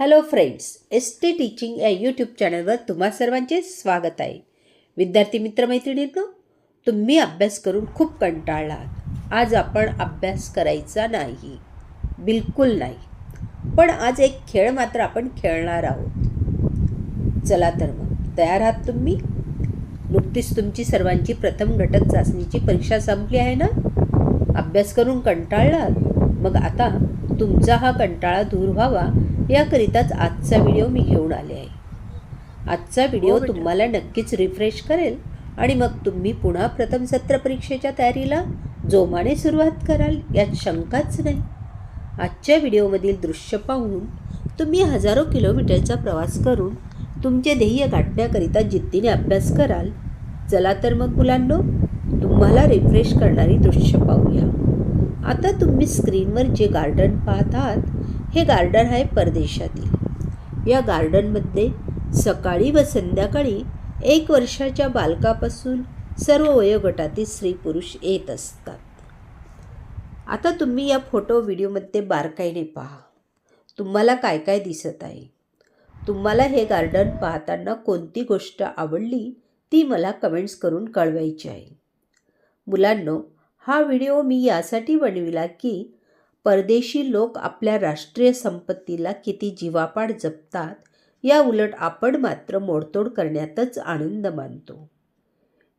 Hello friends S T teaching या YouTube चॅनलवर तुम्हा सर्वांचे स्वागत आहे. विद्यार्थी मित्रमैत्रिणींनो तुम्ही अभ्यास करून खूप कंटाळलात आज आपण अभ्यास करायचा नाही. बिलकुल नाही. पण आज एक खेळ मात्र आपण खेळणार आहोत. चला तर मग तयार आहात तुम्ही? नुकतीच तुमची सर्वांची प्रथम घटक चाचणीची परीक्षा संपली आहे ना? अभ्यास करून कंटाळलात मग आता तुमचा हा कंटाळा दूर व्हावा. याकरिताच आजचा व्हिडिओ मी घेऊन आले आहे. आजचा व्हिडिओ हो. तुम्हाला नक्कीच रिफ्रेश करेल आणि मग तुम्ही पुन्हा प्रथम सत्र परीक्षेच्या तयारीला जोमाने सुरुवात कराल यात शंकाच नाही. आजच्या व्हिडिओमधील दृश्य पाहून तुम्ही हजारो किलोमीटरचा प्रवास करून तुमचे ध्येय गाठण्याकरिता जिद्दीने अभ्यास कराल. चला तर मग मुलांनो तुम्हाला रिफ्रेश करणारी दृश्य पाहूया. आता तुम्ही स्क्रीनवर जे गार्डन पाहत आहात हे गार्डन आहे परदेशातील. या गार्डनमध्ये सकाळी व संध्याकाळी एक वर्षाच्या बालकापासून सर्व वयोगटातील स्त्री पुरुष येत असतात. आता तुम्ही या फोटो व्हिडिओमध्ये बारकाईने पहा. तुम्हाला काय काय दिसत आहे? तुम्हाला हे गार्डन पाहताना कोणती गोष्ट आवडली ती मला कमेंट्स करून कळवायची आहे. मुलांनो हा व्हिडिओ मी यासाठी बनविला की परदेशी लोक आपल्या राष्ट्रीय संपत्तीला किती जीवापाड जपतात या उलट आपण मात्र मोडतोड करण्यातच आनंद मानतो.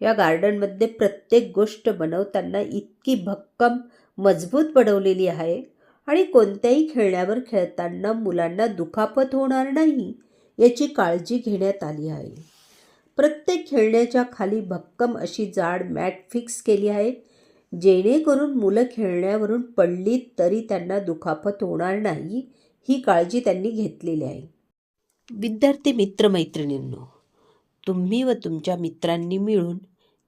या गार्डनमध्ये प्रत्येक गोष्ट बनवताना इतकी भक्कम मजबूत बनवलेली आहे आणि कोणत्याही खेळण्यावर खेळताना मुलांना दुखापत होणार नाही याची काळजी घेण्यात आली आहे. प्रत्येक खेळण्याच्या खाली भक्कम अशी जाड मॅट फिक्स केली आहे जेणेकरून मुलं खेळण्यावरून पडली तरी त्यांना दुखापत होणार नाही ही काळजी त्यांनी घेतलेली आहे. विद्यार्थी मित्रमैत्रिणींनो तुम्ही व तुमच्या मित्रांनी मिळून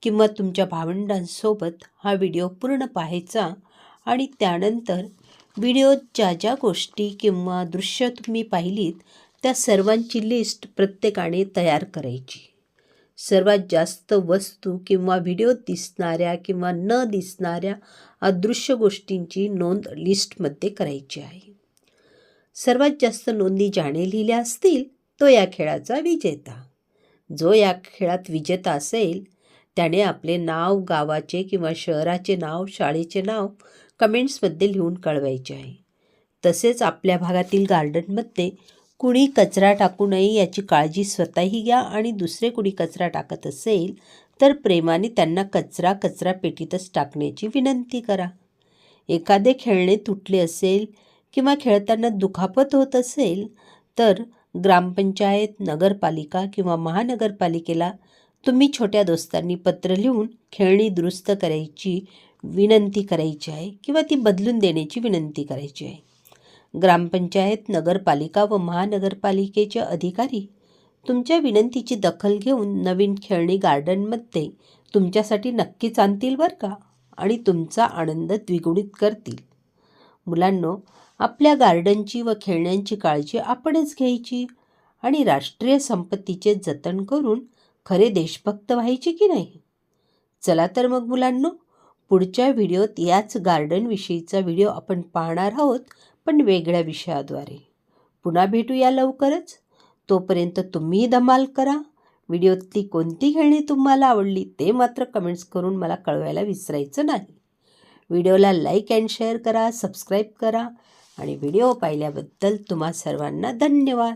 किंवा तुमच्या भावंडांसोबत हा व्हिडिओ पूर्ण पाहायचा आणि त्यानंतर व्हिडिओत ज्या ज्या गोष्टी किंवा दृश्य तुम्ही पाहिलीत त्या सर्वांची लिस्ट प्रत्येकाने तयार करायची. सर्वात जास्त वस्तू किंवा व्हिडिओत दिसणाऱ्या किंवा न दिसणाऱ्या अदृश्य गोष्टींची नोंद लिस्टमध्ये करायची आहे. सर्वात जास्त नोंदी ज्याने लिहिल्या असतील तो या खेळाचा विजेता. जो या खेळात विजेता असेल त्याने आपले नाव गावाचे किंवा शहराचे नाव शाळेचे नाव कमेंट्समध्ये लिहून कळवायचे आहे. तसेच आपल्या भागातील गार्डनमध्ये कुणी कचरा टाकू नये याची काळजी स्वतःही घ्या आणि दुसरे कुणी कचरा टाकत असेल तर प्रेमाने त्यांना कचरा कचरा पेटीतच टाकण्याची विनंती करा. एखादे खेळणे तुटले असेल किंवा खेळताना दुखापत होत असेल तर ग्रामपंचायत नगरपालिका किंवा महानगरपालिकेला तुम्ही छोट्या दोस्तांनी पत्र लिहून खेळणी दुरुस्त करायची विनंती करायची आहे किंवा ती बदलून देण्याची विनंती करायची आहे. ग्रामपंचायत नगरपालिका व महानगरपालिकेचे अधिकारी तुमच्या विनंतीची दखल घेऊन नवीन खेळणी गार्डनमध्ये तुमच्यासाठी नक्कीच आणतील बरं का? आणि तुमचा आनंद द्विगुणित करतील. मुलांनो आपल्या गार्डनची व खेळण्यांची काळजी आपणच घ्यायची आणि राष्ट्रीय संपत्तीचे जतन करून खरे देशभक्त व्हायचे की नाही? चला तर मग मुलांनो पुढच्या व्हिडिओत याच गार्डनविषयीचा व्हिडिओ आपण पाहणार आहोत. पण वेगळ्या विषयाद्वारे. पुन्हा भेटूया लवकरच. तोपर्यंत तुम्ही धमाल करा. व्हिडिओतली कोणती खेळणी तुम्हाला आवडली ते मात्र कमेंट्स करून मला कळवायला विसरायचं नाही. व्हिडिओला लाईक अँड शेअर करा सबस्क्राईब करा आणि व्हिडिओ पाहिल्याबद्दल तुम्हा सर्वांना धन्यवाद.